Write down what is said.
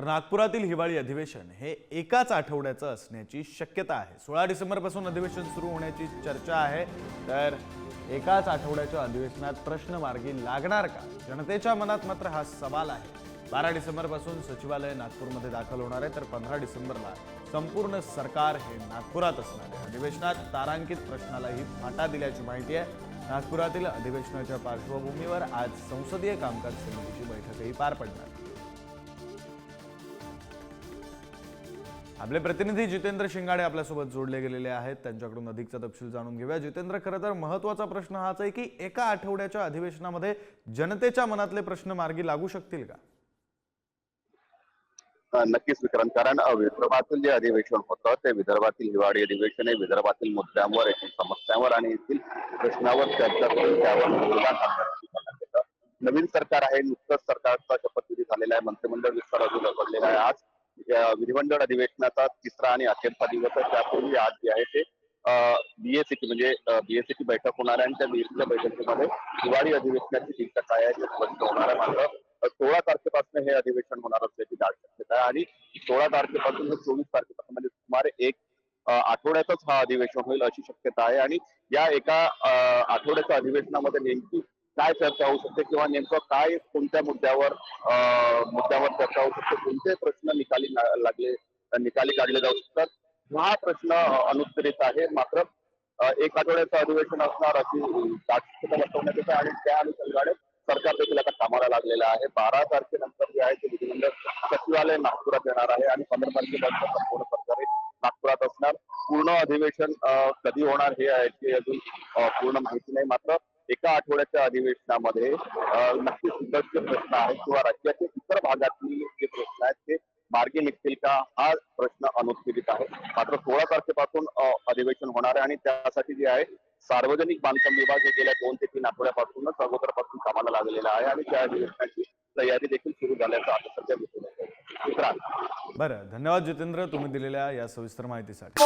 तर नागपुरातील हिवाळी अधिवेशन हे एकाच आठवड्याचं असण्याची शक्यता आहे. सोळा डिसेंबरपासून अधिवेशन सुरू होण्याची चर्चा आहे. तर एकाच आठवड्याच्या अधिवेशनात प्रश्न मार्गी लागणार का? जनतेच्या मनात मात्र हा सवाल आहे. बारा डिसेंबरपासून सचिवालय नागपूरमध्ये दाखल होणार आहे. तर पंधरा डिसेंबरला संपूर्ण सरकार हे नागपुरात असणार आहे. अधिवेशनात तारांकित प्रश्नालाही फाटा दिल्याची माहिती आहे. नागपुरातील अधिवेशनाच्या पार्श्वभूमीवर आज संसदीय कामकाज समितीची बैठकही पार पडणार. आपले प्रतिनिधी जितेंद्र शिंगाडे आपल्यासोबत जोडले गेलेले आहेत. त्यांच्याकडून अधिकचा तपशील जाणून घेऊया. जितेंद्र खरं तर महत्त्वाचा प्रश्न हाच आहे की एका आठवड्याच्या अधिवेशनामध्ये जनतेच्या मनातले प्रश्न मार्गी लागू शकतील का? नक्कीच विक्रम कारण विदर्भातील जे अधिवेशन होतं ते विदर्भातील हिवाळी अधिवेशन आहे. विदर्भातील मुद्द्यांवर येथील समस्यांवर आणि येथील प्रश्नावर चर्चा करून त्यावर नवीन सरकार आहे नुकतंच सरकारचा शपथविधी झालेला आहे. मंत्रिमंडळ विस्तार अजून पडलेला आहे. आज विधिमंडळ अधिवेशनाचा तिसरा आणि अखेरचा दिवस आहे. त्यापूर्वी आज जे आहे ते बीएससीची म्हणजे बीएससीची बैठक होणार आहे आणि त्या बीएससीच्या बैठकीमध्ये दिवाळी अधिवेशनाची चिंता काय आहे. ते स्पष्ट होणार आहे मात्र सोळा तारखेपासून हे अधिवेशन होणार असल्याची दाट शक्यता आहे. आणि सोळा तारखेपासून ते चोवीस तारखेपासून म्हणजे सुमारे एक आठवड्यातच हा अधिवेशन होईल अशी शक्यता आहे. आणि या एका आठवड्याच्या अधिवेशनामध्ये नेमकी काय चर्चा होऊ शकते किंवा नेमकं काय कोणत्या मुद्द्यावर मुद्द्यावर चर्चा होऊ शकते कोणते प्रश्न निकाली लागले निकाली काढले जाऊ शकतात? हा प्रश्न अनुत्तरित आहे. मात्र एक आठवड्याचं अधिवेशन असणार अशी दाट वर्तवण्यात येते आणि त्या अनुषंगाने सरकार देखील आता कामाला लागलेलं आहे. बारा तारखेनंतर जे आहे ते विधिमंडळ सचिवालय नागपुरात येणार आहे आणि पंधरा तारखेपर्यंत संपूर्ण सरकार नागपुरात असणार. पूर्ण अधिवेशन कधी होणार हे आहे ते अजून पूर्ण माहिती नाही. मात्र एका आठवड्याच्या अधिवेशनामध्ये नक्कीच जे प्रश्न आहेत किंवा राज्याच्या इतर भागातील जे प्रश्न आहेत ते मार्गी निघतील का हा प्रश्न अनुत्तरित आहे. मात्र सोळा तारखेपासून अधिवेशन होणार आहे आणि त्यासाठी जे आहे सार्वजनिक बांधकाम विभाग हे गेल्या दोन ते तीन आठवड्यापासूनच अगोदरपासून कामाला लागलेला आहे आणि त्या अधिवेशनाची तयारी देखील सुरू झाल्याचं आता सध्या दिसून येत बरं धन्यवाद जितेंद्र तुम्ही दिलेल्या या सविस्तर माहितीसाठी.